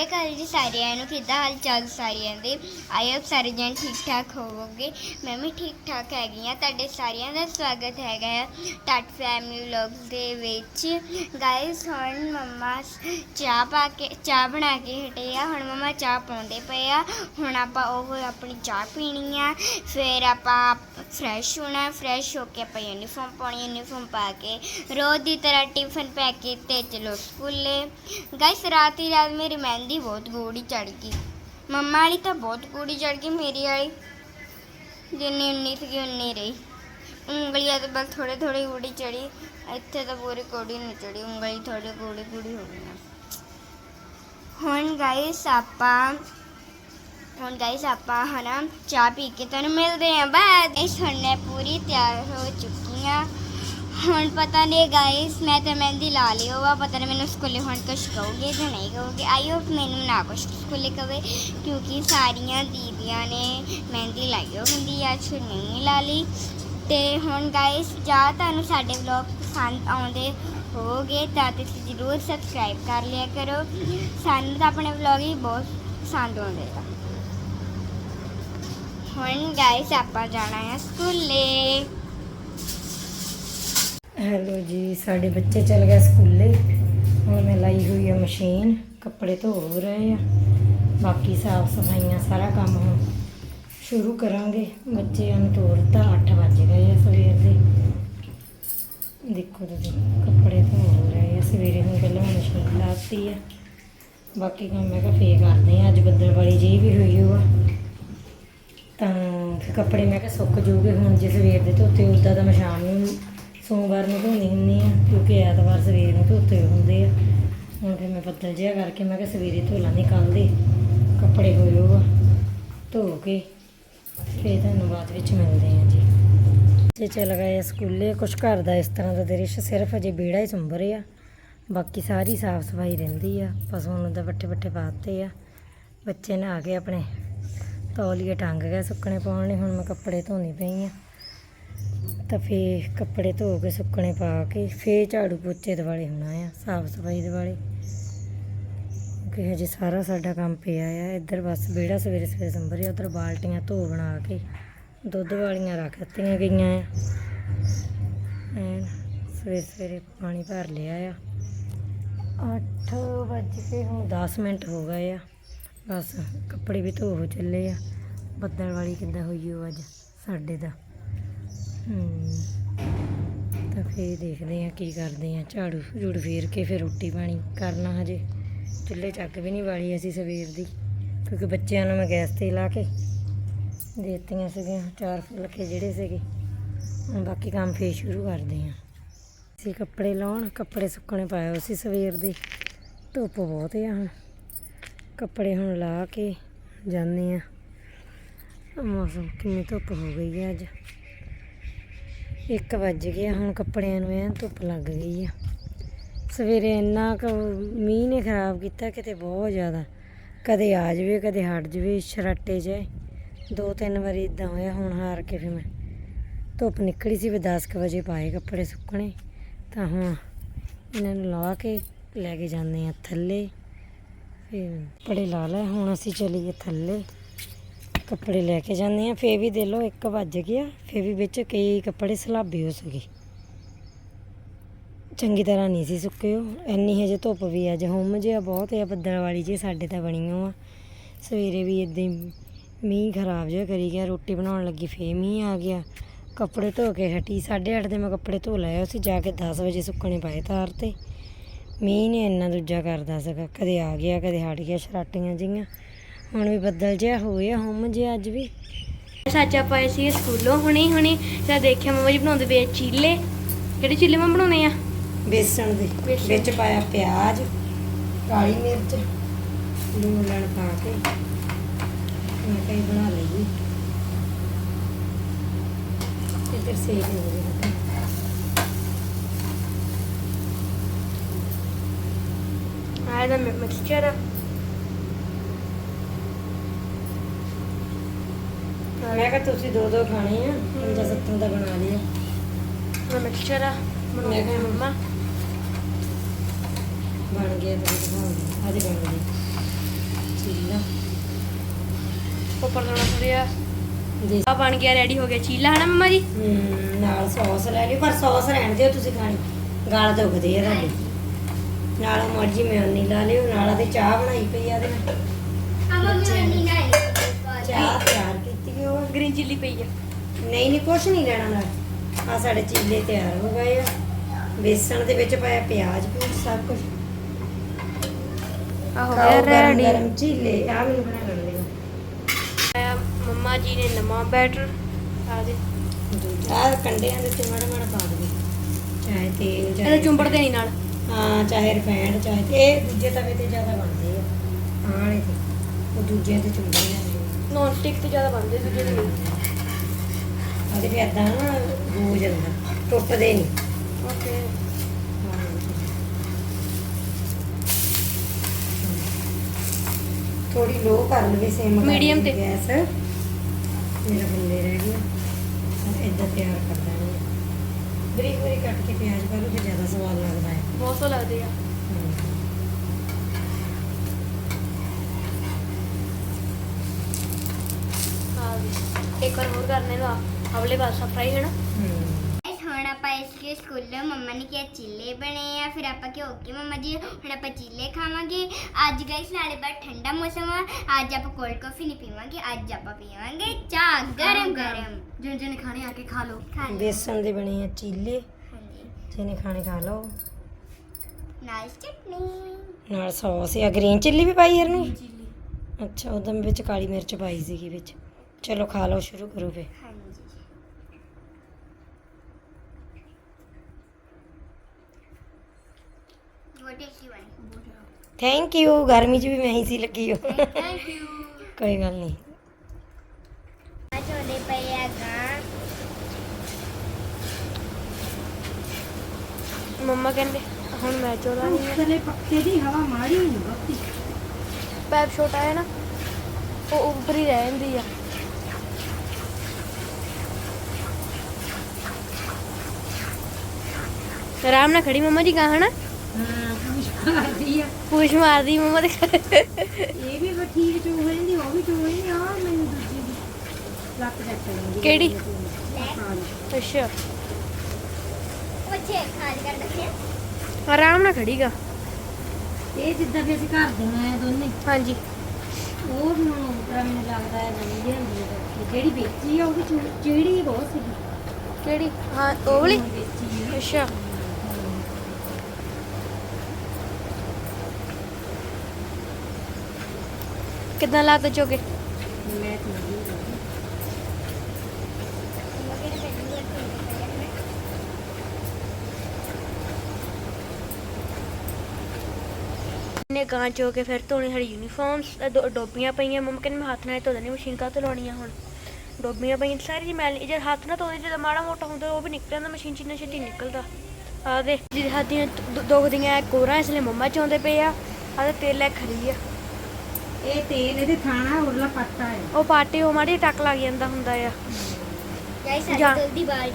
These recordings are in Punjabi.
ਸ਼੍ਰੀ ਅਕਾਲ ਜੀ ਸਾਰਿਆਂ ਨੂੰ ਕਿੱਦਾਂ ਹਾਲ ਚਾਲ ਸਾਰਿਆਂ ਦੇ? ਆਈ ਹੋਪ ਸਾਰੇ ਜਣ ਠੀਕ ਠਾਕ ਹੋਵੋਗੇ। ਮੈਂ ਵੀ ਠੀਕ ਠਾਕ ਹੈਗੀ ਆ ਤੁਹਾਡੇ ਸਾਰਿਆਂ ਦਾ ਸਵਾਗਤ ਹੈਗਾ ਹੈ ਟੱਟ ਫੈਮਿਲੀ ਵਲੌਗਸ ਦੇ ਵਿੱਚ। ਗਾਇਸ ਹੁਣ ਮੰਮਾ ਚਾਹ ਪਾ ਕੇ, ਚਾਹ ਬਣਾ ਕੇ ਹਟੇ ਆ। ਹੁਣ ਮੰਮਾ ਚਾਹ ਪਾਉਂਦੇ ਪਏ ਆ। ਹੁਣ ਆਪਾਂ ਉਹ ਆਪਣੀ ਚਾਹ ਪੀਣੀ ਆ। ਫਿਰ ਆਪਾਂ ਫਰੈਸ਼ ਹੋਣਾ ਫਰੈਸ਼ ਹੋ ਕੇ ਆਪਾਂ ਯੂਨੀਫਾਰਮ ਪਾਉਣੀ ਯੂਨੀਫਾਰਮ ਪਾ ਕੇ ਰੋਜ਼ ਦੀ ਤਰ੍ਹਾਂ ਟਿਫਨ ਪੈਕ ਕੀਤੇ, ਚਲੋ ਸਕੂਲੇ। ਗਾਇਸ ਰਾਤ ਹੀ ਰਾਤ ਮੇਰੀ ਮਹਿੰਦੀ ਬਹੁਤ ਗੂੜੀ ਚੜ ਗਈ। ਮੰਮਾ ਵਾਲੀ ਤਾਂ ਬਹੁਤ ਗੂੜੀ ਚੜ ਗਈ ਮੇਰੀ ਵਾਲੀ। ਜਿੰਨੀ ਉਨੀ ਸੀ ਉਨੀ ਰਹੀ। ਉਂਗਲੀਆਂ ਤੇ ਬਸ ਥੋੜੇ ਥੋੜੀ ਗੂੜੀ ਚੜੀ ਇੱਥੇ ਤਾਂ ਪੂਰੀ ਗੂੜੀ ਨਹੀਂ ਚੜੀ ਉਂਗਲੀ ਥੋੜੀ ਗੂੜੀ ਗੂੜੀ ਹੋ ਗਈ ਹੁਣ ਗਾਇਸ ਆਪਾਂ ਹੁਣ ਗਾਇਸ ਆਪਾਂ ਹਨਾ ਚਾਹ ਪੀ ਕੇ ਤੁਹਾਨੂੰ ਮਿਲਦੇ ਆਂ ਬਾਅਦ। ਇਸ ਹੁਣ ਮੈਂ ਪੂਰੀ ਤਿਆਰ ਹੋ ਚੁੱਕੀ ਹਾਂ। ਹੁਣ ਪਤਾ ਨਹੀਂ ਗਾਇਸ ਮੈਂ ਤਾਂ ਮਹਿੰਦੀ ਲਾ ਲਈ ਹੋਵਾ ਪਤਾ ਨਹੀਂ ਮੈਨੂੰ ਸਕੂਲੇ ਹੁਣ ਕੁਛ ਕਹੋਗੇ ਜਾਂ ਨਹੀਂ ਕਹੋਗੇ। ਆਈ ਹੋਪ ਮੈਨੂੰ ਨਾ ਕੁਛ ਸਕੂਲੇ ਕਵੇ ਕਿਉਂਕਿ ਸਾਰੀਆਂ ਦੀਦੀਆਂ ਨੇ ਮਹਿੰਦੀ ਲਾਈ ਹੁੰਦੀ ਆ, ਅੱਜ ਨਹੀਂ ਲਾ ਲਈ। ਤੇ ਹੁਣ ਗਾਇਸ ਜਾਂ ਤੁਹਾਨੂੰ ਸਾਡੇ ਵਲੌਗ ਪਸੰਦ ਆਉਂਦੇ ਹੋਗੇ ਤਾਂ ਤੁਸੀਂ ਜ਼ਰੂਰ ਸਬਸਕ੍ਰਾਈਬ ਕਰ ਲਿਆ ਕਰੋ। ਸਾਨੂੰ ਤਾਂ ਆਪਣੇ ਵਲੌਗ ਹੀ ਬਹੁਤ ਪਸੰਦ ਆਉਂਦੇ ਆ। ਹੁਣ ਗਾਇਸ ਆਪਾਂ ਜਾਣਾ ਹੈ ਸਕੂਲੇ। ਹੈਲੋ ਜੀ, ਸਾਡੇ ਬੱਚੇ ਚਲ ਗਏ ਸਕੂਲੇ। ਹੁਣ ਮੈਂ ਲਾਈ ਹੋਈ ਆ ਮਸ਼ੀਨ, ਕੱਪੜੇ ਧੋ ਰਹੇ ਆ। ਬਾਕੀ ਸਾਫ਼ ਸਫਾਈਆਂ ਸਾਰਾ ਕੰਮ ਹੁਣ ਸ਼ੁਰੂ ਕਰਾਂਗੇ। ਬੱਚਿਆਂ ਨੂੰ ਤੋਰਤਾ 8 ਵੱਜ ਗਏ ਆ ਸਵੇਰ ਦੇ। ਦੇਖੋ ਤੁਸੀਂ, ਕੱਪੜੇ ਧੋ ਰਹੇ ਆ। ਸਵੇਰੇ ਨੂੰ ਪਹਿਲਾਂ ਮੈਂ ਮਸ਼ੀਨ ਲਾਤੀ ਆ। ਬਾਕੀ ਕੰਮ ਮੈਂ ਕਿਹਾ ਫੇਰ ਕਰਦੇ ਆ, ਅੱਜ ਬੱਦਲ ਵਾਲੀ ਜੀ ਵੀ ਹੋਈ ਹੋਆ। ਤਾਂ ਫਿਰ ਕੱਪੜੇ ਮੈਂ ਕਿਹਾ ਸੁੱਕ ਜੂਗੇ ਹੁਣ ਜੇ ਸਵੇਰ ਦੇ ਧੋਤੇ ਉਦਾਂ ਤਾਂ ਮੈਂ ਸ਼ਾਮ ਨੂੰ ਸੋਮਵਾਰ ਨੂੰ ਧੋਣੀ ਹੁੰਦੀ ਆ, ਕਿਉਂਕਿ ਐਤਵਾਰ ਸਵੇਰ ਨੂੰ ਧੋਤੇ ਹੁੰਦੇ ਆ। ਹੁਣ ਫਿਰ ਮੈਂ ਬੱਦਲ ਜਿਹਾ ਕਰਕੇ ਮੈਂ ਕਿਹਾ ਸਵੇਰੇ ਧੋ ਲਾਂਗੇ, ਕੱਲ੍ਹ ਦੇ ਕੱਪੜੇ ਹੋਏ ਹੋ ਆ ਧੋ ਕੇ ਫਿਰ ਤੁਹਾਨੂੰ ਬਾਅਦ ਵਿੱਚ ਮਿਲਦੇ ਆ ਜੀ। ਜੇ ਚਲ ਗਏ ਆ ਸਕੂਲੇ, ਕੁਛ ਘਰ ਦਾ ਇਸ ਤਰ੍ਹਾਂ ਦਾ ਦ੍ਰਿਸ਼ ਸਿਰਫ ਅਜੇ ਵਿਹੜਾ ਹੀ ਸੰਭਰ ਆ ਬਾਕੀ ਸਾਰੀ ਸਾਫ਼ ਸਫ਼ਾਈ ਰਹਿੰਦੀ ਆ ਪਸ਼ੂਆਂ ਨੂੰ ਤਾਂ ਪੱਠੇ ਪੱਠੇ ਪਾਤੇ ਆ, ਬੱਚੇ ਨਹਾ ਕੇ ਆਪਣੇ ਤੌਲੀਏ ਟੰਗ ਗਏ, ਸੁੱਕਣੇ ਪਾਉਣ ਲਈ। ਹੁਣ ਮੈਂ ਕੱਪੜੇ ਧੋਣੀ ਪਈ ਆ। ਤਾਂ ਫੇਰ ਕੱਪੜੇ ਧੋ ਕੇ ਸੁੱਕਣੇ ਪਾ ਕੇ ਫੇਰ ਝਾੜੂ ਪੋਚੇ ਦਿਵਾਲੇ ਹੋਣਾ ਆ, ਸਾਫ਼ ਸਫ਼ਾਈ ਦਿਵਾਲੇ। ਕਿ ਹਜੇ ਸਾਰਾ ਸਾਡਾ ਕੰਮ ਪਿਆ ਆ। ਇੱਧਰ ਬਸ ਵਿਹੜਾ ਸਵੇਰੇ ਸਵੇਰੇ ਸੰਭਰਿਆ, ਉਧਰ ਬਾਲਟੀਆਂ ਧੋ ਬਣਾ ਕੇ ਦੁੱਧ ਵਾਲੀਆਂ ਰੱਖ ਦਿੱਤੀਆਂ ਗਈਆਂ ਆ। ਐਨ ਸਵੇਰੇ ਸਵੇਰੇ ਪਾਣੀ ਭਰ ਲਿਆ ਆ। 8 ਵੱਜ ਕੇ ਹੁਣ 10 ਮਿੰਟ ਹੋ ਗਏ ਆ। ਬਸ ਕੱਪੜੇ ਵੀ ਧੋ ਹੋ ਚੱਲੇ ਆ। ਬੱਦਲ ਵਾਲੀ ਕਿੱਦਾਂ ਹੋਈ ਉਹ ਅੱਜ ਸਾਡੇ ਦਾ? ਤਾਂ ਫੇਰ ਦੇਖਦੇ ਆ ਕੀ ਕਰਦੇ ਆ। ਝਾੜੂ ਝੂੜ ਫੇਰ ਕੇ ਫਿਰ ਰੋਟੀ ਪਾਣੀ ਕਰਨਾ ਹਜੇ। ਚੁੱਲ੍ਹੇ ਚੱਕ ਵੀ ਨਹੀਂ ਵਾਲੀ ਅਸੀਂ ਸਵੇਰ ਦੀ, ਕਿਉਂਕਿ ਬੱਚਿਆਂ ਨੂੰ ਮੈਂ ਗੈਸ ਤੇ ਲਾ ਕੇ ਦੇਤੀਆਂ ਸੀਗੀਆਂ, ਚਾਰ ਫੁਲਕੇ ਜਿਹੜੇ ਸੀਗੇ। ਹੁਣ ਬਾਕੀ ਕੰਮ ਫੇਰ ਸ਼ੁਰੂ ਕਰਦੇ ਆ। ਅਸੀਂ ਕੱਪੜੇ ਲਾਉਣ, ਕੱਪੜੇ ਸੁੱਕਣੇ ਪਾਏ ਹੋਏ ਸੀ ਸਵੇਰ ਦੇ। ਧੁੱਪ ਬਹੁਤ ਆ ਹੁਣ। ਕੱਪੜੇ ਹੁਣ ਲਾ ਕੇ ਜਾਂਦੇ ਆ। ਮੌਸਮ ਕਿੰਨੀ ਧੁੱਪ ਹੋ ਗਈ ਹੈ ਅੱਜ। 1 ਵੱਜ ਗਿਆ, ਹੁਣ ਕੱਪੜਿਆਂ ਨੂੰ ਐਨ ਧੁੱਪ ਲੱਗ ਗਈ ਆ। ਸਵੇਰੇ ਇੰਨਾ ਕੁ ਮੀਂਹ ਨੇ ਖਰਾਬ ਕੀਤਾ, ਕਿਤੇ ਬਹੁਤ ਜ਼ਿਆਦਾ। ਕਦੇ ਆ ਜਾਵੇ, ਕਦੇ ਹਟ ਜਾਵੇ ਸ਼ਰਾਟੇ ਜੇ। ਦੋ ਤਿੰਨ ਵਾਰੀ ਇਦਾਂ ਹੋਇਆ, ਹੁਣ ਹਾਰ ਕੇ ਫਿਰ ਮੈਂ ਧੁੱਪ ਨਿਕਲੀ ਸੀ ਵੀ 10 ਕੁ ਵਜੇ ਪਾਏ ਕੱਪੜੇ ਸੁੱਕਣੇ। ਤਾਂ ਹੁਣ ਇਹਨਾਂ ਨੂੰ ਲਾ ਕੇ ਲੈ ਕੇ ਜਾਂਦੇ ਆ ਥੱਲੇ। ਫਿਰ ਕੱਪੜੇ ਲਾ ਲੈ, ਹੁਣ ਅਸੀਂ ਚਲੀਏ ਥੱਲੇ। ਕੱਪੜੇ ਲੈ ਕੇ ਜਾਂਦੇ ਆ ਫੇਰ ਵੀ ਦੇ ਲੋ 1 ਵੱਜ ਗਿਆ, ਫੇਰ ਵੀ ਵਿੱਚ ਕਈ ਕੱਪੜੇ ਸਲਾਬੇ ਹੋ ਸਕੇ ਚੰਗੀ ਤਰ੍ਹਾਂ ਨਹੀਂ ਸੀ ਸੁੱਕੇ ਉਹ, ਇੰਨੀ ਹਜੇ ਧੁੱਪ ਵੀ ਅੱਜ ਹੁੰਮ ਜਿਹਾ ਬਹੁਤ ਆ, ਬੱਦਲ ਵਾਲੀ ਜੀ ਸਾਡੇ ਤਾਂ ਬਣੀ ਹੋ ਆ ਸਵੇਰੇ ਵੀ ਇਦਾਂ ਹੀ ਮੀਂਹ ਖਰਾਬ ਜਿਹਾ ਕਰੀ ਗਿਆ, ਰੋਟੀ ਬਣਾਉਣ ਲੱਗੀ, ਫੇਰ ਮੀਂਹ ਆ ਗਿਆ। ਕੱਪੜੇ ਧੋ ਕੇ ਹਟੀ 8:30 ਦੇ ਮੈਂ ਕੱਪੜੇ ਧੋ ਲਏ ਸੀ ਜਾ ਕੇ 10 ਵਜੇ ਸੁੱਕਣੇ ਪਾਏ ਤਾਰ ਤੇ। ਮੀਂਹ ਨੇ ਇੰਨਾ ਦੂਜਾ ਕਰਦਾ ਸੀਗਾ ਕਦੇ ਆ ਗਿਆ ਕਦੇ ਹਟ ਗਿਆ ਸ਼ਰਾਟੀਆਂ ਜਿਹੀਆਂ। ਹੁਣ ਵੀ ਬੱਦਲ ਜਿਹਾ ਹੋਇਆ ਹੁੰਮ ਜਿਹਾ ਅੱਜ ਵੀ। ਸੱਚ ਆਪਾਂ ਆਏ ਸੀ ਸਕੂਲੋਂ ਹੁਣੇ ਹੁਣੇ ਤਾਂ ਦੇਖਿਆ ਮੰਮਾ ਜੀ ਬਣਾਉਂਦੇ ਵੇ ਚੀਲੇ। ਕਿਹੜੇ ਚੀਲੇ ਮੰਮਾ ਬਣਾਉਣੇ ਆ? ਬੇਸਣ ਦੇ ਬੇਸਣ। ਵਿੱਚ ਪਾਇਆ ਪਿਆਜ਼ ਕਾਲੀ ਮਿਰਚ ਲੂਣ ਲਣ ਪਾ ਕੇ। ਮੈਂ ਕਈ ਬਣਾ ਲਈ ਇੱਧਰ ਸੇਕ ਹੋ ਮਿਕਸਚਰ ਆ ਮੈਂ ਕਿਹਾ ਤੁਸੀਂ ਦੋ ਦੋ ਖਾਣੇ ਆ ਪੰਜਾ ਸੱਤਾਂ ਦਾ ਬਣਾ ਲਿਆ। ਆਹ ਮਿਕਸਚਰ ਆ ਮੈਂ ਬਣਾਉਂਦੇ ਕਿਹਾ ਮੰਮਾ। ਬਣ ਗਿਆ ਤੇ ਦਿਖਾਉਂਗੀ ਅੱਜ ਬਣ ਉੱਪਰ ਥੋੜਾ ਆ ਬਣ ਗਿਆ ਰੈਡੀ ਹੋ ਗਿਆ ਚੀਲਾ ਹਨਾ ਮੰਮਾ ਜੀ? ਹਮ, ਨਾਲ ਸੌਸ ਲੈ ਲਿਓ ਪਰ ਸੌਸ ਰਹਿਣ ਦਿਓ ਤੁਸੀਂ ਖਾਣੀ। ਗਾਲ ਦੁਖਦੇ ਆ ਤੁਹਾਡੇ। ਨਾਲ ਮਰਜ਼ੀ ਮਿਓਨੀ ਲਾ ਲਿਓ ਨਾਲ ਤੇ ਚਾਹ ਬਣਾਈ ਪਈ ਆ ਦੇ ਚਾਹ ਤਿਆਰ ਕੀਤੀ ਉਹ। ਗ੍ਰੀਨ ਚਿੱਲੀ ਪਈ ਆ। ਨਹੀਂ ਨਹੀਂ ਕੁਛ ਨਹੀਂ ਲੈਣਾ ਨਾਲ। ਆ ਸਾਡੇ ਚੀਲੇ ਤਿਆਰ ਹੋ ਗਏ ਆ। ਬੇਸਣ ਦੇ ਵਿੱਚ ਪਾਇਆ ਪਿਆਜ਼ ਪੂਰ ਸਭ ਕੁਝ ਆ ਹੋ ਗਿਆ ਰੈਡੀ ਗਰਮ ਚੀਲੇ ਆ ਮੈਨੂੰ ਬਣਾ ਲੈਣ ਦਿਓ। ਮੰਮਾ ਜੀ ਨੇ ਨਵਾਂ ਬੈਟਰ ਆ ਦੇ ਆ ਕੰਡਿਆਂ ਦੇ ਉੱਤੇ ਮਾੜਾ ਮਾੜਾ ਪਾ ਦੇਵੇ ਚਾਹੇ ਤੇਲ ਚਾਹੇ ਚੁੰਬੜ ਦੇਣੀ ਨਾਲ। ਹਾਂ ਚਾਹੇ ਰਿਫਾਈਂਡ ਚਾਹੇ ਤੇ ਇਹ ਦੂਜੇ ਤਵੇ ਤੇ ਜ਼ਿਆਦਾ ਬਣਦੇ ਆ। ਆਹ ਵਾਲੇ ਤੇ। ਉਹ ਦੂਜੇ ਤੇ ਚੁੰਬੜ ਜਾਂਦੇ ਆ ਨੌਨ ਸਟਿਕ ਤੇ ਜ਼ਿਆਦਾ ਬਣਦੇ ਦੂਜੇ ਦੇ ਨਹੀਂ। ਉਹਦੇ ਵੀ ਏਦਾਂ ਨਾ ਹੋ ਜਾਂਦਾ। ਟੁੱਟਦੇ ਨਹੀਂ। ਓਕੇ ਥੋੜੀ ਲੋ ਕਰ ਲਵੇ ਸੇਮ Medium ਤੇ? ਗੈਸ। ਮੇਰਾ ਬੰਦੇ ਰਹਿ ਗਿਆ। ਇਦਾਂ ਤਿਆਰ ਕਰਦਾ ਬਰੀਕ ਬਰੀਕ ਕੱਟ ਕੇ ਪਿਆਜ਼ ਪਾ ਲਓ ਫਿਰ ਜ਼ਿਆਦਾ ਸਵਾਦ ਲੱਗਦਾ ਹੈ। ਬਹੁਤ ਸੋ ਲੱਗਦੇ ਆ। ਆ ਦੇ ਇੱਕ ਵਾਰ ਹੋਰ ਕਰਨੇ ਦਾ ਅਗਲੇ ਪਾਸਾ ਫਰਾਈ ਹੈ ਨਾ? ਹੁਣ ਆਪਾਂ ਇਸ ਕੇ ਸਕੂਲੋਂ ਮੰਮਾ ਨੇ ਕਿਹਾ ਚੀਲੇ ਬਣੇ ਆ ਫਿਰ ਆਪਾਂ ਕਿਹਾ ਓਕੇ ਮੰਮਾ ਜੀ ਹੁਣ ਆਪਾਂ ਚੀਲੇ ਖਾਵਾਂਗੇ। ਅੱਜ ਗਾਇਸ ਨਾਲੇ ਬਾਅਦ ਠੰਡਾ ਮੌਸਮ ਆ ਅੱਜ ਆਪਾਂ ਕੋਲਡ ਕਾਫੀ ਨਹੀਂ ਪੀਵਾਂਗੇ ਅੱਜ ਆਪਾਂ ਪੀਵਾਂਗੇ ਚਾਹ ਗਰਮ ਗਰਮ। ਜਿਨ ਜਿਨ ਖਾਣੇ ਆ ਕੇ ਖਾ ਲਓ। ਬੇਸਣ ਦੇ ਬਣੇ ਆ ਚੀਲੇ। ਹਾਂਜੀ। ਜਿਹਨੇ ਖਾਣੇ ਖਾ ਲਓ। ਨਾਲ ਚਟਨੀ। ਨਾਲ ਸੌਸ ਆ ਗ੍ਰੀਨ ਚਿੱਲੀ ਵੀ ਪਾਈ ਹਰਨੀ ਚਿੱਲੀ ਅੱਛਾ ਉਦੋਂ ਵਿੱਚ ਕਾਲੀ ਮਿਰਚ ਪਾਈ ਸੀਗੀ ਵਿੱਚ। ਚਲੋ ਖਾ ਲਓ ਸ਼ੁਰੂ ਕਰੋ ਫੇ ਹਾਂਜੀ ਬਹੁਤ ਟੇਸਟੀ ਬਣੀ ਥੈਂਕ ਯੂ ਗਰਮੀ 'ਚ ਵੀ ਮੈਂ ਹੀ ਸੀ ਲੱਗੀ ਹੋ ਥੈਂਕ ਯੂ ਕੋਈ ਗੱਲ ਨਹੀਂ। ਆ ਚੋਲੇ ਪਏ ਆ ਗਾਂ। ਮੰਮਾ ਕਹਿੰਦੇ ਹੁਣ ਮੈਂ ਚੋਲਾ ਨਹੀਂ ਹੈ ਥੱਲੇ ਪੱਕੇ ਦੀ ਹਵਾ ਮਾਰੀ ਨਹੀਂ ਬੱਤੀ ਪੈਪ ਛੋਟਾ ਹੈ ਨਾ ਉਹ ਉੱਪਰ ਹੀ ਰਹਿ ਜਾਂਦੀ ਆ। ਆਰਾਮ ਨਾਲ ਖੜੀ ਮੰਮਾ ਜੀ ਕਹਾਂ ਹਨਾ? ਹਾਂ ਆ ਪੂਛ ਮਾਰਦੀ ਮੰਮਾ ਦੇ ਇਹ ਵੀ ਠੀਕ ਚੋ ਹੋ ਜਾਂਦੀ ਉਹ ਵੀ ਚੋ ਹੋ ਜਾਂਦੀ ਆ ਮੈਨੂੰ ਦੂਜੀ ਦੀ ਲੱਕ ਚੱਕ ਲੈਂਦੀ ਕਿਹੜੀ? ਅੱਛਾ। ਪੁੱਛੇ ਖਾਜ ਕਰ ਦੱਸਿਆ ਆਰਾਮ ਨਾਲ ਖੜੀਗਾ। ਇਹ ਜਿੱਦਾਂ ਵੀ ਅਸੀਂ ਘਰ ਦੇ ਆਏ ਦੋਨੇ। ਹਾਂਜੀ। ਉਹ ਵੀ ਹੁਣ ਉਤਰਾ ਮੈਨੂੰ ਲੱਗਦਾ ਹੈ ਨਵੀਂ ਲਿਆਂਦੀ ਹੈ ਕਿ ਜਿਹੜੀ ਵੇਚੀ ਆ ਉਹ ਵੀ ਚੋ- ਜਿਹੜੀ ਬਹੁਤ ਸੀਗੀ। ਕਿਹੜੀ? ਹਾਂ ਉਹ ਵਾਲੀ? ਅੱਛਾ। ਕਿੱਦਾਂ ਲਾਤਾ ਚੋਗੇ? ਨੇ ਗਾਂ ਚੋ ਕੇ ਫਿਰ ਧੋਣੀ ਸਾਡੀ ਯੂਨੀਫਾਰਮਸ ਡੋਬੀਆਂ ਪਈਆਂ। ਮੰਮਾ ਕਹਿੰਦੇ, ਮੈਂ ਹੱਥ ਨਾਲ ਧੋ ਦੇਣੀ ਮਸ਼ੀਨ ਕਾ ਧੋਣੀਆਂ ਹੁਣ? ਡੋਬੀਆਂ ਪਈਆਂ ਸਾਰੀ ਜੀ ਮੈਲ ਜੇ ਹੱਥ ਨਾਲ ਧੋਦੇ, ਜਦੋਂ ਮਾੜਾ ਮੋਟਾ ਹੁੰਦਾ, ਉਹ ਵੀ ਨਿਕਲ ਜਾਂਦਾ ਮਸ਼ੀਨ ਚ ਇੰਨਾ ਛੇਤੀ ਨਿਕਲਦਾ। ਆ ਦੇ ਜਿਹਦੇ ਹੱਥ ਦੀਆਂ ਦੁਖਦੀਆਂ ਕੋਰਾਂ, ਇਸ ਲਈ ਮੰਮਾ ਚਾਉਂਦੇ ਪਏ ਆ। ਆ ਤੇ ਤੇਲ ਲੈ ਖਰੀ ਆ। ਇਹ ਤੇਲ ਇਹਦੇ ਥਾਣਾ ਉਰਲਾ ਪੱਤਾ ਹੈ ਉਹ ਪਾਟੇ ਉਹ ਮਾੜੀ ਟੱਕ ਲੱਗ ਜਾਂਦਾ ਹੁੰਦਾ ਆ। ਗਾਇਸ ਜਾ। ਸਾਡੀ ਜਲਦੀ ਬਾਲ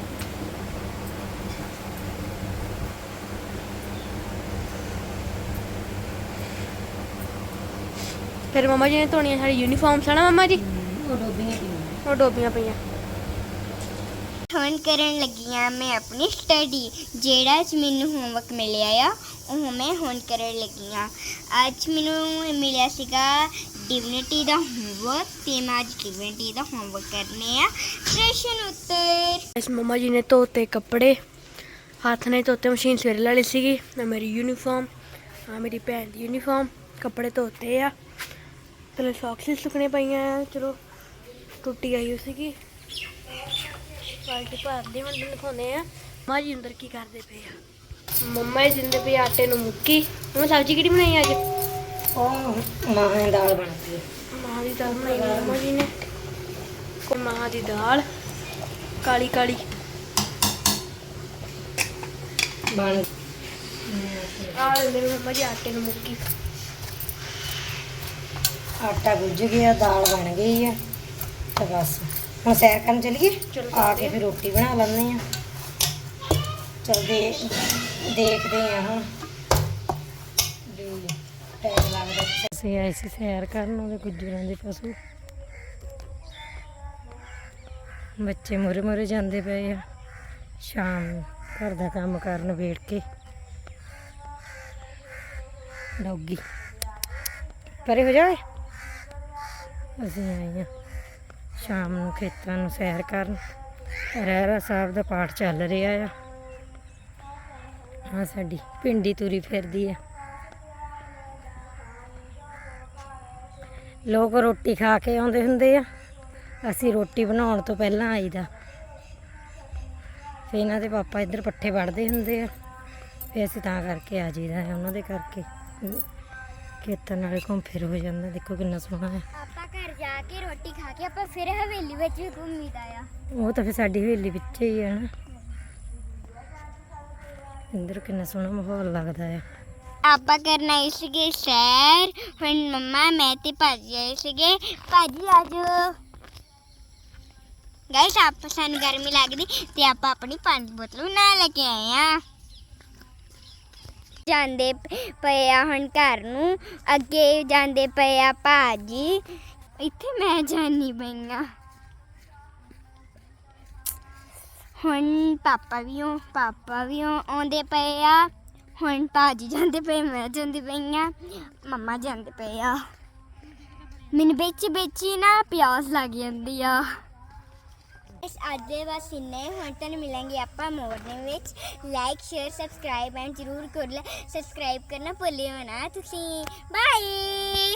ਫਿਰ ਮੰਮਾ ਜੀ ਨੇ ਧੋਣੀਆਂ ਸਾਡੀ ਯੂਨੀਫਾਰਮਸ ਆ ਨਾ ਮੰਮਾ ਜੀ? ਉਹ ਡੋਬੀਆਂ ਪੀਆਂ ਉਹ ਡੋਬੀਆਂ ਪਈਆਂ। ਹੁਣ ਕਰਨ ਲੱਗੀ ਲੱਗੀਆਂ ਮੈਂ ਆਪਣੀ ਸਟੱਡੀ ਜਿਹੜਾ ਅੱਜ ਮੈਨੂੰ ਹੋਮਵਰਕ ਮਿਲਿਆ ਆ, ਉਹ ਮੈਂ ਹੁਣ ਕਰਨ ਲੱਗੀ ਲੱਗੀਆਂ ਅੱਜ ਮੈਨੂੰ ਮਿਲਿਆ ਸੀਗਾ ਡਿਵਿਨਿਟੀ ਦਾ ਹੋਮਵਰਕ ਤੇ ਮੈਂ ਅੱਜ ਡਿਵਿਨਿਟੀ ਦਾ ਹੋਮਵਰਕ ਕਰਨੇ ਆ। ਪ੍ਰਸ਼ਨ ਉੱਤਰ। ਇਸ ਮੰਮਾ ਜੀ ਨੇ ਧੋਤੇ ਕੱਪੜੇ, ਹੱਥ ਨੇ ਧੋਤੇ ਮਸ਼ੀਨ, ਸਵੇਰੇ ਲਾ ਲਈ ਸੀਗੀ, ਨਾ ਮੇਰੀ ਯੂਨੀਫਾਰਮ ਆ ਮੇਰੀ ਭੈਣ ਦੀ ਯੂਨੀਫਾਰਮ ਕੱਪੜੇ ਧੋਤੇ ਆ। ਤੇ ਸੌਕਸ ਸੁੱਕਣੇ ਪਈਆਂ ਆ, ਚਲੋ, ਟੁੱਟੀ ਆਈ ਹੋਈ ਸੀਗੀ। ਬਾਲਟੀ ਭਰਦੇ ਹੁਣ ਤੁਹਾਨੂੰ ਦਿਖਾਉਂਦੇ ਆ। ਮਾਂ ਜੀ ਅੰਦਰ ਕੀ ਕਰਦੇ ਪਏ ਆ? ਮੰਮਾ ਜੀ ਦਿੰਦੇ ਪਏ ਆਟੇ ਨੂੰ ਮੁੱਕੀ। ਮੰਮਾ ਸਬਜ਼ੀ ਕਿਹੜੀ ਬਣਾਈ ਅੱਜ? ਉਹ ਮਾਹਾਂ ਦੀ ਦਾਲ ਬਣਦੀ ਮਾਂ ਦੀ ਦਾਲ ਬਣਾਈ ਮੰਮਾ ਜੀ ਨੇ। ਕੋ ਮਾਂ ਦੀ ਦਾਲ ਕਾਲੀ ਕਾਲੀ। ਬਣ ਆ ਦਿੰਦੇ ਨੇ ਮੰਮਾ ਜੀ ਆਟੇ ਨੂੰ ਮੁੱਕੀ। ਆਟਾ ਗੁੱਝ ਗਿਆ ਦਾਲ ਬਣ ਗਈ ਆ। ਤੇ ਬਸ। ਹੁਣ ਸੈਰ ਕਰਨ ਚਲੀਏ? ਚਲੋ ਆ ਕੇ ਫਿਰ ਰੋਟੀ ਬਣਾ ਲੈਂਦੇ ਆ ਚਲ ਦੇ ਦੇਖਦੇ ਆ ਹੁਣ। ਵੀ ਟਾਈਮ ਲੱਗਦਾ। ਅਸੀਂ ਆਏ ਸੀ ਸੈਰ ਕਰਨ ਉਹਦੇ ਗੁੱਜਰਾਂ ਦੇ ਪਸ਼ੂ। ਬੱਚੇ ਮੁਰੇ ਮੁਰੇ ਜਾਂਦੇ ਪਏ ਆ। ਸ਼ਾਮ ਘਰ ਦਾ ਕੰਮ ਕਰਨ ਵੇੜ ਕੇ। ਡੌਗੀ। ਪਰੇ ਹੋ ਜਾਏ ਅਸੀਂ ਆਏ ਆ ਸ਼ਾਮ ਨੂੰ ਖੇਤਾਂ ਨੂੰ ਸੈਰ ਕਰਨ। ਰਹਿਰਾ ਸਾਹਿਬ ਦਾ ਪਾਠ ਚੱਲ ਰਿਹਾ ਆ। ਆ ਸਾਡੀ ਪਿੰਡੀ ਤੁਰੀ ਫਿਰਦੀ ਆ। ਲੋਕ ਰੋਟੀ ਖਾ ਕੇ ਆਉਂਦੇ ਹੁੰਦੇ ਆ। ਅਸੀਂ ਰੋਟੀ ਬਣਾਉਣ ਤੋਂ ਪਹਿਲਾਂ ਆਈਦਾ। ਫੇ ਇਹਨਾਂ ਦੇ ਪਾਪਾ ਇੱਧਰ ਪੱਠੇ ਵੜਦੇ ਹੁੰਦੇ ਆ। ਫੇ ਅਸੀਂ ਤਾਂ ਕਰਕੇ ਆ ਜੀਦਾ ਹੈ ਉਹਨਾਂ ਦੇ ਕਰਕੇ। ਖੇਤਾਂ ਨਾਲੇ ਘੁੰਮ ਫਿਰ ਹੋ ਜਾਂਦਾ। ਦੇਖੋ ਕਿੰਨਾ ਸੋਹਣਾ ਹੈ ਜਾ ਕੇ ਰੋਟੀ ਖਾ ਕੇ ਆਪਾਂ ਫਿਰ ਹਵੇਲੀ ਵਿੱਚ ਵੀ ਘੁੰਮੀਦਾ ਆ। ਉਹ ਤਾਂ ਫਿਰ ਸਾਡੀ ਹਵੇਲੀ ਵਿੱਚ ਹੀ ਹੈ ਨਾ। ਇੰਦਰ ਕਿੰਨਾ ਸੋਹਣਾ ਮਾਹੌਲ ਲੱਗਦਾ ਹੈ ਆਪਾਂ ਕਰਨ ਆਏ ਸੀਗੇ ਸੈਰ ਹੁਣ ਮੰਮਾ ਮੈਂ ਤੇ ਭਾਜੀ ਆਏ ਸੀਗੇ। ਭਾਜੀ ਆਜੋ ਗਾਇਸ ਆਪ ਸਾਨੂੰ ਗਰਮੀ ਲੱਗਦੀ ਤੇ ਆਪਾਂ ਆਪਣੀ ਪਾਣੀ ਦੀ ਬੋਤਲ ਨਾਲ ਲੈ ਕੇ ਆਏ ਆ। ਜਾਂਦੇ ਪਏ ਆ ਹੁਣ ਘਰ ਨੂੰ। ਅੱਗੇ ਜਾਂਦੇ ਪਏ ਆ ਭਾਜੀ। ਇੱਥੇ ਮੈਂ ਜਾਣੀ ਪਈਆਂ ਹੁਣ ਪਾਪਾ ਵੀ ਹੋ, ਪਾਪਾ ਵੀ ਹੋ, ਆਉਂਦੇ ਪਏ ਆ। ਹੁਣ ਭਾਜੀ ਜਾਂਦੇ ਪਏ, ਮੈਂ ਜਾਂਦੀ ਪਈ ਆ, ਮੰਮਾ ਜਾਂਦੇ ਪਏ ਆ। ਮੈਨੂੰ ਵਿੱਚ ਵਿੱਚ ਹੀ ਨਾ ਪਿਆਸ ਲੱਗ ਜਾਂਦੀ ਆ। ਇਸ ਅੱਜ ਦੇ ਬਸ ਇੰਨੇ ਹੁਣ ਤੁਹਾਨੂੰ ਮਿਲਾਂਗੇ ਆਪਾਂ ਮਾਰਨਿੰਗ ਵਿੱਚ। ਲਾਈਕ ਸ਼ੇਅਰ ਸਬਸਕ੍ਰਾਈਬ ਐਂਡ ਜਰੂਰ ਕਰ ਲੈ। ਸਬਸਕ੍ਰਾਈਬ ਕਰਨਾ ਭੁੱਲਿਓ ਨਾ ਤੁਸੀਂ। ਬਾਏ